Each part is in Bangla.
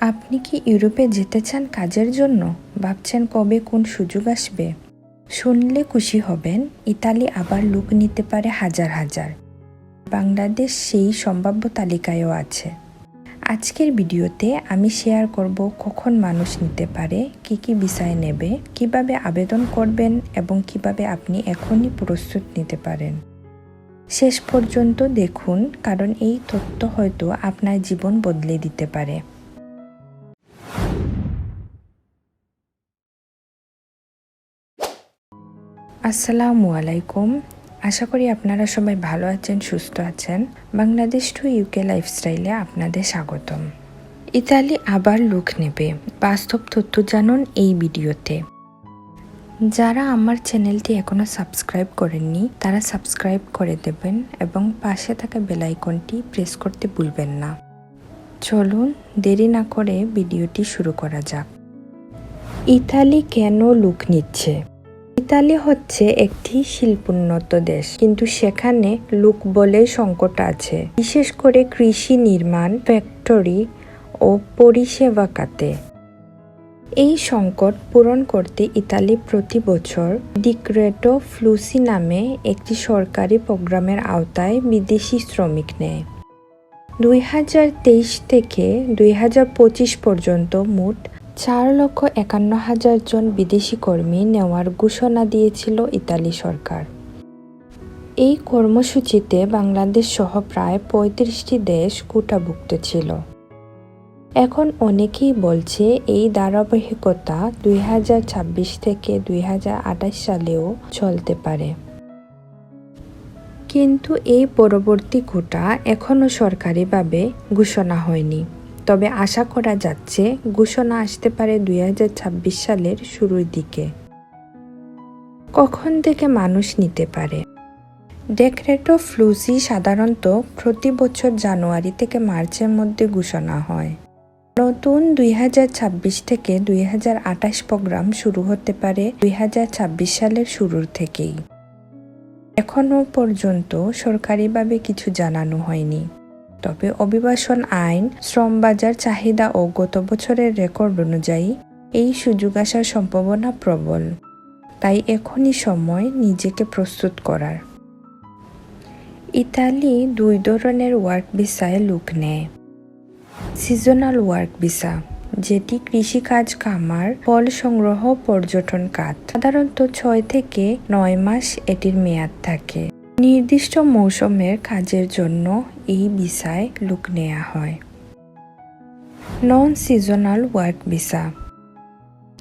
আপনি কি ইউরোপে যেতে চান কাজের জন্য? ভাবছেন কবে কোন সুযোগ আসবে? শুনলে খুশি হবেন, ইতালি আবার লোক নিতে পারে হাজার হাজার। বাংলাদেশ সেই সম্ভাব্য তালিকায়ও আছে। আজকের ভিডিওতে আমি শেয়ার করব কখন মানুষ নিতে পারে, কি কি বিষয় নেবে, কীভাবে আবেদন করবেন এবং কীভাবে আপনি এখনই প্রস্তুত নিতে পারেন। শেষ পর্যন্ত দেখুন, কারণ এই তথ্য হয়তো আপনার জীবন বদলে দিতে পারে। আসসালামু আলাইকুম। আশা করি আপনারা সবাই ভালো আছেন, সুস্থ আছেন। বাংলাদেশ টু ইউকে লাইফস্টাইলে আপনাদের স্বাগতম। ইতালি আবার লুক নেবে। বাস্তব তথ্য জানুন এই ভিডিওতে। যারা আমার চ্যানেলটি এখনও সাবস্ক্রাইব করেননি, তারা সাবস্ক্রাইব করে দেবেন এবং পাশে থাকা বেলাইকনটি প্রেস করতে ভুলবেন না। চলুন দেরি না করে ভিডিওটি শুরু করা যাক। ইতালি কেন লুক নিচ্ছে? ইতালি হচ্ছে একটি শিল্পোন্নত দেশ। কিন্তু সেখানে লোক বলে সংকট আছে। বিশেষ করে কৃষি নির্মাণ, ফ্যাক্টরি ও পরিষেবা খাতে। এই সংকট পূরণ করতে ইতালি প্রতি বছর ডিক্রেটো ফ্লুসি নামে একটি সরকারি প্রোগ্রামের আওতায় বিদেশি শ্রমিক নেয়। দুই হাজার তেইশ থেকে দুই হাজার পঁচিশ পর্যন্ত মোট চার লক্ষ একান্ন হাজার জন বিদেশি কর্মী নেওয়ার ঘোষণা দিয়েছিল ইতালি সরকার। এই কর্মসূচিতে বাংলাদেশ সহ প্রায় পঁয়ত্রিশটি দেশ কোটাভুক্ত ছিল। এখন অনেকেই বলছে এই ধারাবাহিকতা দুই হাজার ছাব্বিশ থেকে দুই হাজার আঠাশ সালেও চলতে পারে। কিন্তু এই পরবর্তী কোটা এখনও সরকারিভাবে ঘোষণা হয়নি। তবে আশা করা যাচ্ছে ঘোষণা আসতে পারে দুই হাজার ছাব্বিশ সালের শুরুর দিকে। কখন থেকে মানুষ নিতে পারে? ডেক্রেটো ফ্লুসি সাধারণত প্রতি বছর জানুয়ারি থেকে মার্চের মধ্যে ঘোষণা হয়। নতুন দুই হাজার ছাব্বিশ থেকে দুই হাজার আঠাশ প্রোগ্রাম শুরু হতে পারে দুই হাজার ছাব্বিশ সালের শুরুর থেকেই। এখনও পর্যন্ত সরকারিভাবে কিছু জানানো হয়নি। তবে অভিবাসন আইন শ্রম বাজার চাহিদা ও গত বছরের রেকর্ড অনুযায়ী এই সুযোগ আসার সম্ভাবনা প্রবল। তাই এখনই সময় নিজেকে প্রস্তুত করার। ইতালি দুই ধরনের ওয়ার্ক ভিসায় লুক নেয়। সিজনাল ওয়ার্ক ভিসা, যেটি কৃষিকাজ কামার ফল সংগ্রহ, পর্যটন কাজ। সাধারণত ছয় থেকে নয় মাস এটির মেয়াদ থাকে। নির্দিষ্ট মৌসুমের কাজের জন্য এই ভিসায় লুক নেওয়া হয়। নন সিজনাল ওয়ার্ক ভিসা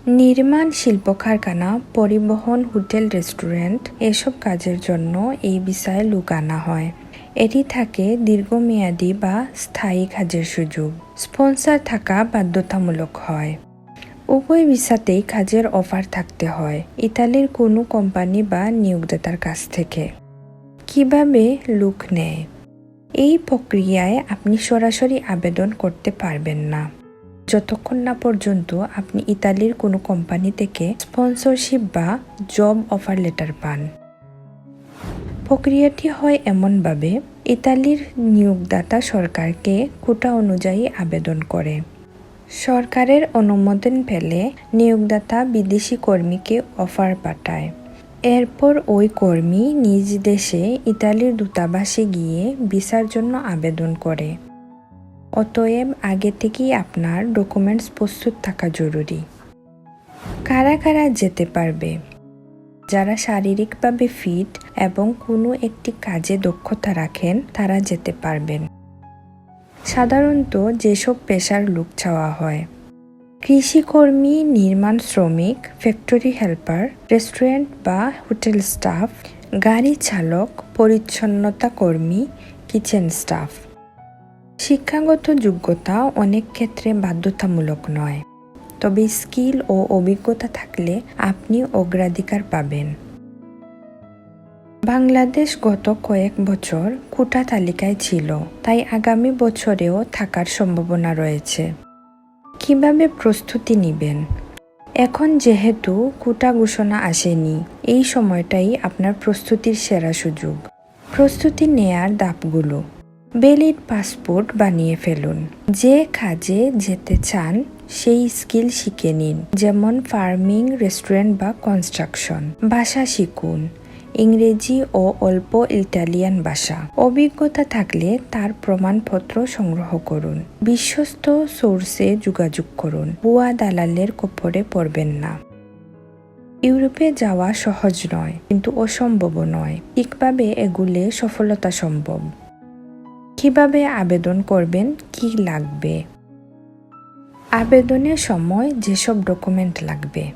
নির্মাণ শিল্প কারখানা পরিবহন, হোটেল, রেস্টুরেন্ট, এসব কাজের জন্য এই ভিসায় লুক আনা হয়। এটি থাকে দীর্ঘমেয়াদী বা স্থায়ী কাজের সুযোগ। স্পন্সার থাকা বাধ্যতামূলক হয়। উভয় ভিসাতেই কাজের অফার থাকতে হয়। ইতালির কোনো কোম্পানি বা নিয়োগদাতার কাছ থেকে। কীভাবে লুক নেয়? এই প্রক্রিয়ায় আপনি সরাসরি আবেদন করতে পারবেন না। যতক্ষণ না পর্যন্ত আপনি ইতালির কোনো কোম্পানি থেকে স্পন্সরশিপ বা জব অফার লেটার পান। প্রক্রিয়াটি হয় এমনভাবে, ইতালির নিয়োগদাতা সরকারকে কোটা অনুযায়ী আবেদন করে। সরকারের অনুমোদন পেলে নিয়োগদাতা বিদেশি কর্মীকে অফার পাঠায়। এরপর ওই কর্মী নিজ দেশে ইতালির দূতাবাসে গিয়ে ভিসার জন্য আবেদন করে। অতএব আগে থেকেই আপনার ডকুমেন্টস প্রস্তুত থাকা জরুরি। কারা কারা যেতে পারবে? যারা শারীরিকভাবে ফিট এবং কোনো একটি কাজে দক্ষতা রাখেন, তারা যেতে পারবেন। সাধারণত যেসব পেশার লোক চাওয়া হয়। কৃষিকর্মী, নির্মাণ শ্রমিক, ফ্যাক্টরি হেল্পার, রেস্টুরেন্ট বা হোটেল স্টাফ, গাড়ি চালক, পরিচ্ছন্নতা কর্মী, কিচেন স্টাফ। শিক্ষাগত যোগ্যতা অনেক ক্ষেত্রে বাধ্যতামূলক নয়, তবে স্কিল ও অভিজ্ঞতা থাকলে আপনি অগ্রাধিকার পাবেন। বাংলাদেশ গত কয়েক বছর কোটা তালিকায় ছিল, তাই আগামী বছরেও থাকার সম্ভাবনা রয়েছে। কীভাবে প্রস্তুতি নেবেন? এখন যেহেতু কোটা ঘোষণা আসেনি, এই সময়টাই আপনার প্রস্তুতির সেরা সুযোগ। প্রস্তুতি নেয়ার ধাপগুলো। বেলিড পাসপোর্ট বানিয়ে ফেলুন। যে কাজে যেতে চান, সেই স্কিল শিখে নিন। যেমন ফার্মিং, রেস্টুরেন্ট বা কনস্ট্রাকশন। ভাষা শিখুন। ইংরেজি ও অল্প ইটালিয়ান ভাষা। অভিজ্ঞতা থাকলে তার প্রমাণপত্র সংগ্রহ করুন। বিশ্বস্ত সোর্সে যোগাযোগ করুন। ভুয়া দালালের কপরে পড়বেন না। ইউরোপে যাওয়া সহজ নয়, কিন্তু অসম্ভব নয়। ঠিকভাবে এগুলে সফলতা সম্ভব? কীভাবে আবেদন করবেন? কি লাগবে? আবেদনের সময় যেসব ডকুমেন্ট লাগবে?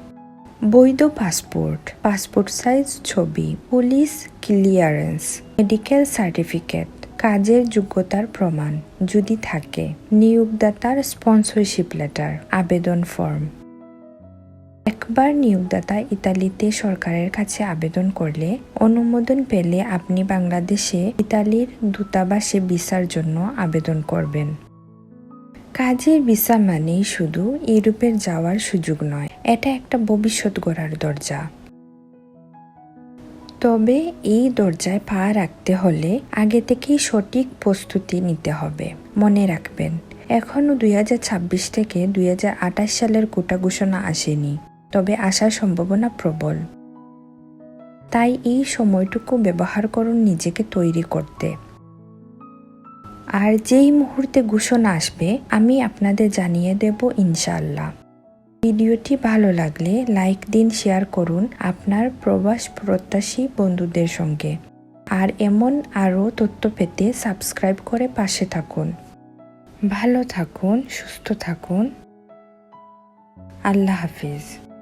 বৈধ পাসপোর্ট পাসপোর্ট সাইজ ছবি, পুলিশ ক্লিয়ারেন্স, মেডিকেল সার্টিফিকেট, কাজের যোগ্যতার প্রমাণ যদি থাকে। নিয়োগদাতার স্পন্সরশিপ লেটার, আবেদন ফর্ম। একবার নিয়োগদাতা ইতালিতে সরকারের কাছে আবেদন করলে অনুমোদন পেলে আপনি বাংলাদেশে ইতালির দূতাবাসে ভিসার জন্য আবেদন করবেন। কাজের ভিসা মানেই শুধু ইউরোপের যাওয়ার সুযোগ নয়, এটা একটা ভবিষ্যৎ গড়ার দরজা। তবে এই দরজায় পা রাখতে হলে আগে থেকেই সঠিক প্রস্তুতি নিতে হবে। মনে রাখবেন এখনও দুই ছাব্বিশ থেকে দুই হাজার আঠাশ সালের কোটা ঘোষণা আসেনি, তবে আসার সম্ভাবনা প্রবল। তাই এই সময়টুকু ব্যবহার করুন নিজেকে তৈরি করতে। আর যেই মুহূর্তে ঘোষণা আসবে, আমি আপনাদের জানিয়ে দেব ইনশাল্লাহ ভিডিওটি ভালো লাগলে লাইক দিন, শেয়ার করুন আপনার প্রবাস প্রত্যাশী বন্ধুদের সঙ্গে। আর এমন আরও তথ্য পেতে সাবস্ক্রাইব করে পাশে থাকুন। ভালো থাকুন, সুস্থ থাকুন। আল্লাহ হাফিজ।